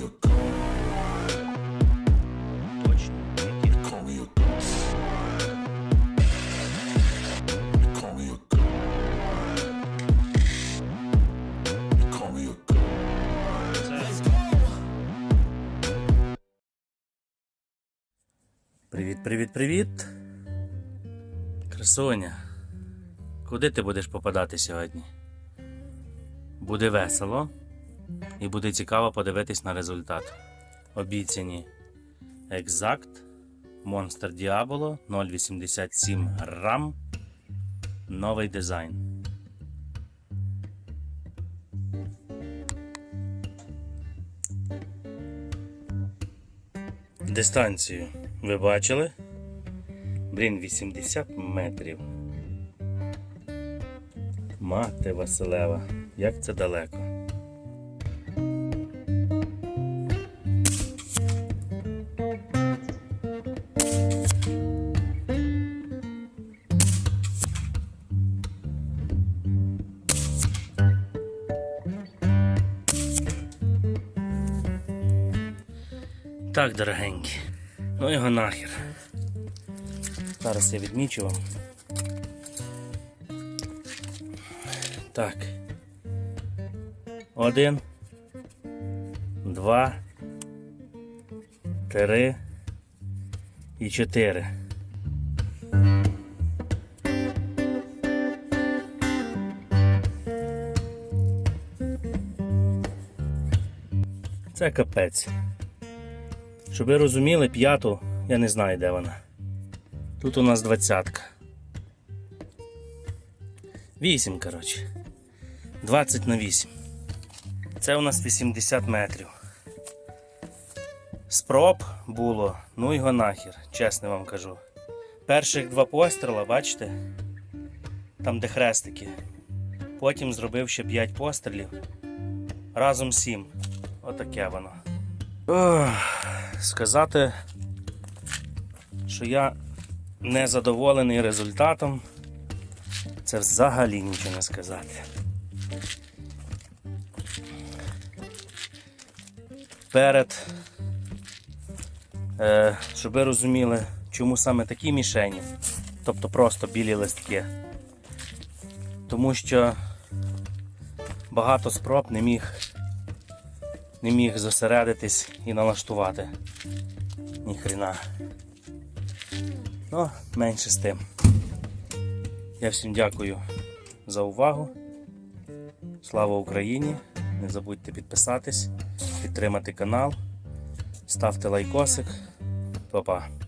me a god. Точно. They call me a god. They call me a god. They call me a god. Привіт, привіт, привіт. Красуня. Куди ти будеш попадати сьогодні? Буде весело і буде цікаво подивитись на результат. Обіцяні Exact Monster Diabolo 0,87 грам. Новий дизайн. Дистанцію ви бачили? Блін, 80 метрів. Мати Василева, як це далеко. Так, дорогенькі. Ну його нахер. Зараз я відмічу вам. Так. Один. Два. Три. І чотири. Це капець. Щоб ви розуміли, п'яту я не знаю, де вона. Тут у нас двадцятка. Вісім, коротше. 20 на 8. Це у нас 80 метрів. Спроб було, ну його нахер, чесно вам кажу. Перших два постріла, бачите? Там де хрестики. Потім зробив ще 5 пострілів. Разом 7. Отаке воно. Ох, сказати, що я не задоволений результатом, це взагалі нічого не сказати. Перед, е, щоб ви розуміли, чому саме такі мішені, тобто просто білі листки. Тому що багато спроб не міг не міг зосередитись і налаштувати. Ніхрена. Ну, менше з тим. Я всім дякую за увагу. Слава Україні! Не забудьте підписатись, підтримати канал, ставте лайкосик. Па-па.